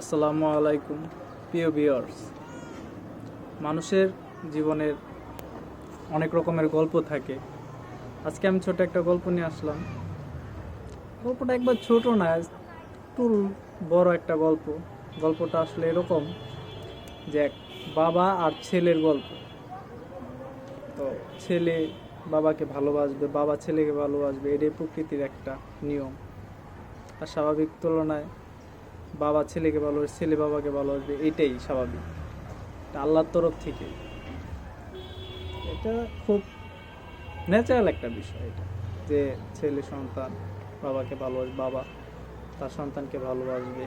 আসসালামু আলাইকুম, প্রিয় ভিউয়ার্স। মানুষের জীবনের অনেক রকমের গল্প থাকে। আজকে আমি ছোট একটা গল্প নিয়ে আসলাম। গল্পটা একবার ছোট না একটু বড় একটা গল্প। গল্পটা আসলে এরকম যে এক বাবা আর ছেলের গল্প। তো ছেলে বাবাকে ভালোবাসবে, বাবা ছেলেকে ভালোবাসবে, এটাই প্রকৃতির একটা নিয়ম। আর স্বাভাবিক তুলনায় বাবা ছেলেকে ভালোবাসবে ছেলে বাবাকে ভালোবাসবে, এটাই স্বাভাবিক। আল্লাহর তরফ থেকে। এটা খুব ন্যাচারাল একটা বিষয় এটা, যে ছেলে সন্তান বাবাকে ভালোবাসবে বাবা তার সন্তানকে ভালোবাসবে।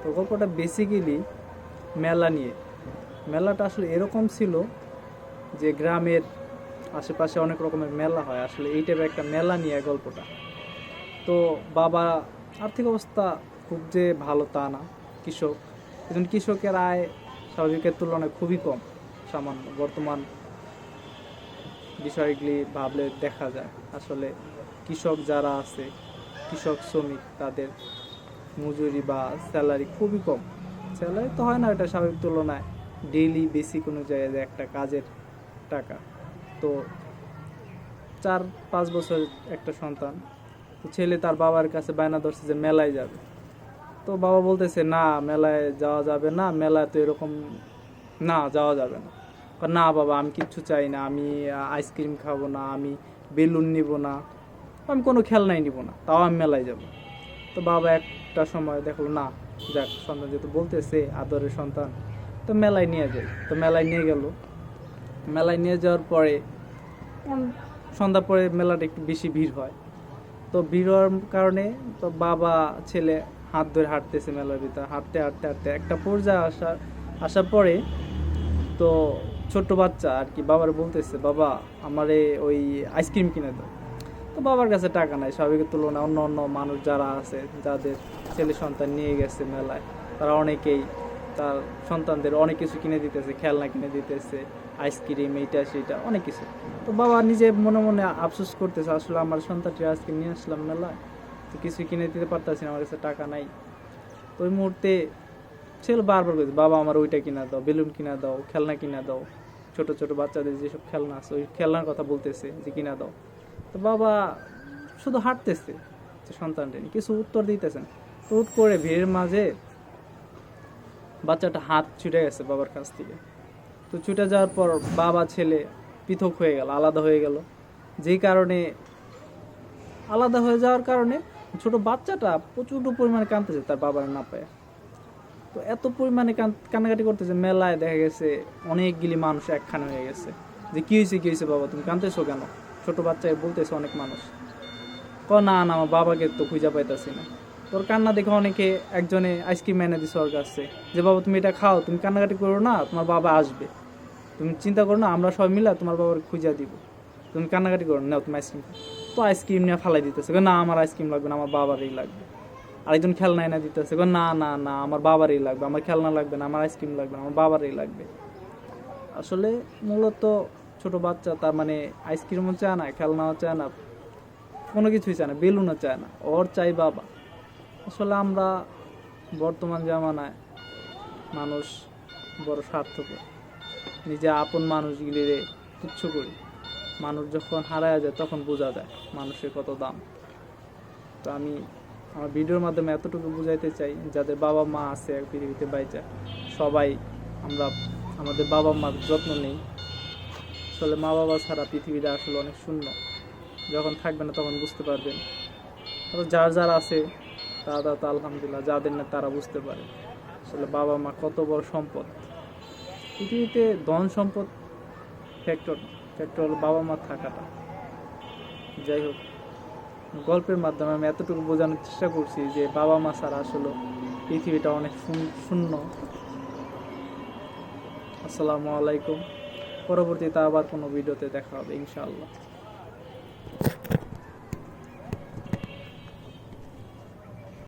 তো গল্পটা বেসিক্যালি মেলা নিয়ে। মেলাটা আসলে এরকম ছিল যে গ্রামের আশেপাশে অনেক রকমের মেলা হয়, আসলে এই টাইপের একটা মেলা নিয়ে গল্পটা। তো বাবা আর্থিক অবস্থা খুব যে ভালো তা না। কৃষক একজন কৃষকের আয় স্বাভাবিকের তুলনায় খুবই কম সামান্য। বর্তমান বিষয়গুলি ভাবলে দেখা যায়। আসলে কৃষক যারা আছে, কৃষক শ্রমিক, তাদের মজুরি বা স্যালারি খুবই কম। স্যালারি তো হয় না, এটা স্বাভাবিক তুলনায়। ডেইলি বেসিক অনুযায়ী একটা কাজের টাকা। তো চার পাঁচ বছর একটা সন্তান ছেলে তার বাবার কাছে বায়না ধরছে যে মেলায় যাবে। তো বাবা বলতেছে, না, মেলায় যাওয়া যাবে না, মেলায় তো এরকম, না, যাওয়া যাবে না। না বাবা, আমি কিচ্ছু চাই না, আমি আইসক্রিম খাব না, আমি বেলুন নিব না, আমি কোনো খেলনাই নিব না, তাও আমি মেলায় যাব। তো বাবা একটা সময় দেখল, না, যাক, সন্তান যেহেতু বলতেছে, আদরের সন্তান, তো মেলায় নিয়ে যাই। তো মেলায় নিয়ে গেল। মেলায় নিয়ে যাওয়ার পরে সন্ধ্যা পরে মেলাটা একটু বেশি ভিড় হয়। তো ভিড় হওয়ার কারণে, তো বাবা, ছেলে হাত ধরে হাঁটতেছে মেলার ভিতরে, হাঁটতে হাঁটতে হাঁটতে। একটা পর্যায়ে আসা, আসার পরে তো ছোট্ট বাচ্চা আর কি, বাবার বলতেছে, বাবা, আমারে ওই আইসক্রিম কিনে দাও। তো বাবার কাছে টাকা নাই স্বাভাবিকের তুলনায় অন্য অন্য মানুষ যারা আছে, যাদের ছেলে সন্তান নিয়ে গেছে মেলায়, তারা অনেকেই তার সন্তানদের অনেক কিছু কিনে দিতেছে, খেলনা কিনে দিতেছে আইসক্রিম এইটা, সেইটা, অনেক কিছু। তো বাবা নিজে মনে মনে আফসোস করতেছে, আসলে আমার সন্তানটি আজকে নিয়ে আসলাম মেলায়। তো কিছুই কিনে দিতে পারতাছি না, আমার কাছে টাকা নাই। তো ওই মুহূর্তে ছেলে বারবার বলছে বাবা, আমার ওইটা কিনা দাও, বেলুন কিনা দাও, খেলনা কিনা দাও। ছোট ছোট বাচ্চাদের যেসব খেলনা আছে, ওই খেলনার কথা বলতেছে যে, কিনা দাও। তো বাবা শুধু হাঁটতেছে, যে সন্তানটা কিছু উত্তর দিতেছেন তো হুট করে ভিড়ের মাঝে বাচ্চাটা হাত ছুটে গেছে বাবার কাছ থেকে। তো ছুটে যাওয়ার পর বাবা, ছেলে পৃথক হয়ে গেল, আলাদা হয়ে গেল। যেই কারণে আলাদা হয়ে যাওয়ার কারণে ছোট বাচ্চাটা প্রচুর পরিমাণে কাঁদতেছে তার বাবার না পায়। তো এত পরিমাণে কান্নাকাটি করতেছে, মেলায় দেখা গেছে অনেকগুলি মানুষ একখানে হয়ে গেছে। যে কি হয়েছে কি হয়েছে বাবা, তুমি কাঁদতেছো কেন? ছোট বাচ্চাকে বলতেছে অনেক মানুষ। ক, না না, আমার বাবাকে তো খুঁজে পাইতাছি না। তোর কান্না দেখে অনেকে একজনে আইসক্রিম এনে দিছে ওর কাছে। যে, বাবা, তুমি এটা খাও, তুমি কান্নাকাটি করো না, তোমার বাবা আসবে। তুমি চিন্তা করো না, আমরা সবাই মিলে তোমার বাবার খুঁজে দিব। তুমি কান্নাকাটি করো না তুমি আইসক্রিম তো আইসক্রিম নিয়ে ফালাই দিতেছে। না, আমার আইসক্রিম লাগবে না, আমার বাবারই লাগবে। আরেকজন খেলনা এনে দিতেছে না না না, আমার বাবারই লাগবে, আমার খেলনা লাগবে না, আমার আইসক্রিম লাগবে না, আমার বাবারই লাগবে। আসলে মূলত ছোট বাচ্চা তার মানে আইসক্রিমও চায় না, খেলনাও চায় না, কোনো কিছুই চায় না, বেলুনও চায় না, ওর চাই বাবা। আসলে আমরা বর্তমান জামানায় মানুষ বড় স্বার্থপর। নিজে আপন মানুষগুলিরে তুচ্ছ করি। মানুষ যখন হারায় যায়, তখন বোঝা যায় মানুষের কত দাম। তো আমি আমার ভিডিওর মাধ্যমে এতটুকু বুঝাইতে চাই, যাদের বাবা মা আছে এক পৃথিবীতে বাইচা, সবাই আমরা, আমাদের বাবা মার যত্ন নেই। আসলে মা বাবা ছাড়া পৃথিবীটা আসলে অনেক শূন্য। যখন থাকবে না তখন বুঝতে পারবেন। যার যার আছে, তারা তো আলহামদুলিল্লাহ, যাদের না তারা বুঝতে পারে। আসলে বাবা মা কত বড় সম্পদ। পৃথিবীতে ধন সম্পদ ফ্যাক্টর ফ্যাক্টর হলো বাবা মা থাকাটা। যাই হোক, গল্পের মাধ্যমে আমি এতটুকু বোঝানোর চেষ্টা করছি যে বাবা মা ছাড়া আসলে পৃথিবীটা অনেক শূন্য। আসসালামু আলাইকুম। পরবর্তীতে আবার কোনো ভিডিওতে দেখা হবে, ইনশাআল্লাহ।